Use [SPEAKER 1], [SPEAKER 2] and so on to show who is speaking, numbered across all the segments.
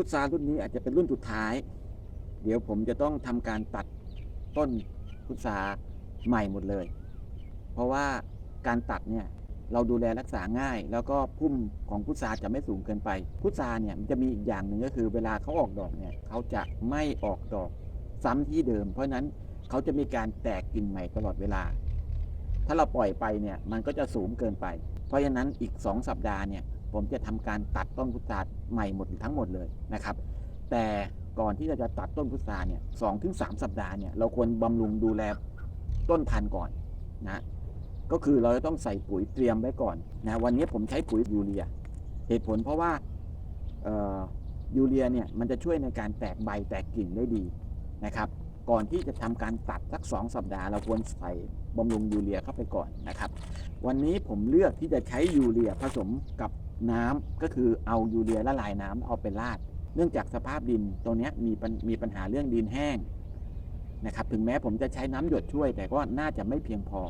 [SPEAKER 1] พุทรารุ่นนี้อาจจะเป็นรุ่นสุดท้าย เดี๋ยวผมจะต้องทำการตัดต้นพุทราใหม่หมดเลย เพราะว่าการตัดเนี่ยเราดูแลรักษาง่าย แล้วก็พุ่มของพุทราจะไม่สูงเกินไป พุทราเนี่ยมันจะมีอีกอย่างหนึ่งก็คือ เวลาเขาออกดอกเนี่ยเขาจะไม่ออกดอกซ้ำที่เดิม เพราะฉะนั้นเขาจะมีการแตกกิ่งใหม่ตลอดเวลา ถ้าเราปล่อยไปเนี่ยมันก็จะสูงเกินไป เพราะฉะนั้นอีก 2 สัปดาห์เนี่ยผมจะทำการตัดต้นพุทราใหม่หมดทั้งหมดเลยนะครับ แต่ก่อนที่เราจะตัดต้นพุทราเนี่ยสองถึงสามสัปดาห์เนี่ยเราควรบำรุงดูแลต้นพันธุ์ก่อนนะก็คือเราจะต้องใส่ปุ๋ยเตรียมไว้ก่อนนะวันนี้ผมใช้ปุ๋ยยูเรีย เหตุผลเพราะว่ายูเรียเนี่ยมันจะช่วยในการแตกใบแตกกิ่งได้ดีนะครับ ก่อนที่จะทำการตัดสัก 2 สัปดาห์เราควรใส่บำรุงยูเรียเข้าไปก่อนนะครับ วันนี้ผมเลือกที่จะใช้ยูเรียผสมกับน้ำก็คือเอายูเรียละลายน้ำเอาไปราด เนื่องจากสภาพดินตรงนี้มีปัญมีปัญหาเรื่องดินแห้งนะครับถึงแม้ผมจะใช้น้ำหยดช่วย แต่ก็น่าจะไม่เพียงพอ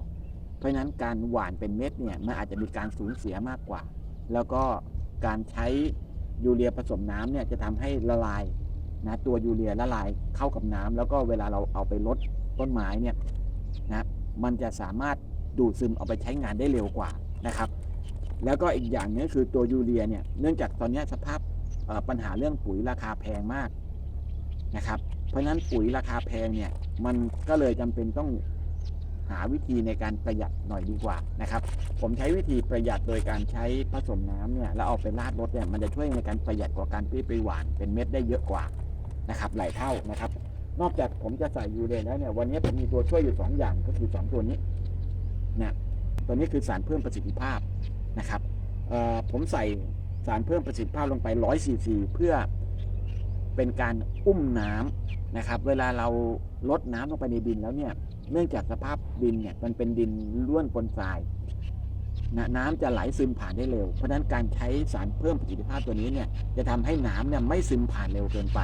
[SPEAKER 1] เพราะฉะนั้นการหว่านเป็นเม็ดเนี่ยมันอาจจะมีการสูญเสียมากกว่า แล้วก็การใช้ยูเรียผสมน้ำเนี่ยจะทำให้ละลาย นะตัวยูเรียละลายเข้ากับน้ำแล้วก็เวลาเราเอาไปลดต้นไม้เนี่ยนะมันจะสามารถดูดซึมเอาไปใช้งานได้เร็วกว่านะครับ แล้วก็อีกอย่างนึงคือตัวยูเรียเนี่ยเนื่องจากตอนนี้สภาพปัญหาเรื่องปุ๋ยราคาแพงมากนะครับ เพราะฉะนั้นปุ๋ยราคาแพงเนี่ยมันก็เลยจำเป็นต้องหาวิธีในการประหยัดหน่อยดีกว่านะครับ ผมใช้วิธีประหยัดโดยการใช้ผสมน้ำเนี่ยแล้วเอาไปราดรถเนี่ยมันจะช่วยในการประหยัดกว่าการที่ไปหวานเป็นเม็ดได้เยอะกว่า นะครับหลายเท่านะครับ นอกจากผมจะใส่ยูเรียแล้วเนี่ยวันนี้ผมมีตัวช่วยอยู่ 2 อย่างก็คือ 2 ตัวนี้นะตัวนี้คือสารเพิ่มประสิทธิภาพนะครับผมใส่สารเพิ่มประสิทธิภาพลงไป100ซีซีเพื่อเป็นการอุ้มน้ำนะครับ เวลาเราลดน้ำลงไปในดินแล้วเนี่ย เนื่องจากสภาพดินเนี่ยมันเป็นดินล้วนปนทราย นะน้ำจะไหลซึมผ่านได้เร็ว เพราะฉะนั้นการใช้สารเพิ่มประสิทธิภาพตัวนี้เนี่ยจะทำให้น้ำเนี่ยไม่ซึมผ่านเร็วเกินไป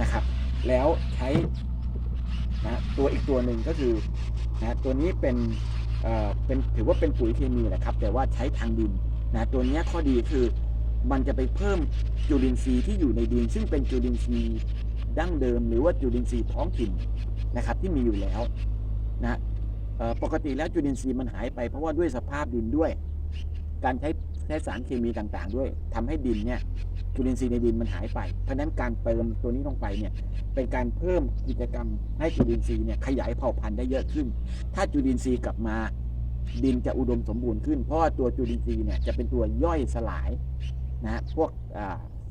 [SPEAKER 1] นะครับ แล้วใช้นะตัวอีกตัวหนึ่งก็คือนะตัวนี้เป็นเอ่อเป็นถือว่าเป็นปุ๋ยเคมีแหละครับ แต่ว่าใช้ทางดินนะตัวนี้ข้อดีคือมันจะไปเพิ่มจุลินทรีย์ที่อยู่ในดิน ซึ่งเป็นจุลินทรีย์ดั้งเดิม หรือว่าจุลินทรีย์ท้องถิ่นนะครับที่มีอยู่แล้วนะ ปกติแล้วจุลินทรีย์มันหายไปเพราะว่าด้วยสภาพดินด้วย การใช้ใช้สารเคมีต่างๆ ด้วยทำให้ดินเนี่ยจุลินทรีย์ในดินมันหายไป เพราะฉะนั้นการเติมตัวนี้ลงไปเนี่ยเป็นการเพิ่มกิจกรรมให้จุลินทรีย์เนี่ยขยายเผ่าพันธุ์ได้เยอะขึ้น ถ้าจุลินทรีย์กลับมาดินจะอุดมสมบูรณ์ขึ้น เพราะว่าตัวจุลินทรีย์เนี่ยจะเป็นตัวย่อยสลายนะพวก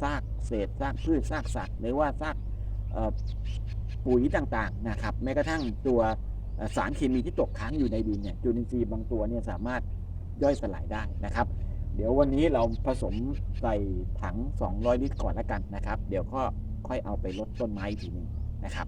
[SPEAKER 1] ซากเศษซากพืชซากสัตว์ หรือว่าซากปุ๋ยต่างๆนะครับแม้กระทั่งตัว สารเคมีที่ตกค้างอยู่ในดินเนี่ยจุลินทรีย์บางตัวเนี่ยสามารถย่อยสลายได้นะครับ เดี๋ยววันนี้เราผสมใส่ถัง 200 ลิตรก่อนแล้วกันนะครับ เดี๋ยวก็ค่อยเอาไปลดต้นไม้อีกทีหนึงนะครับ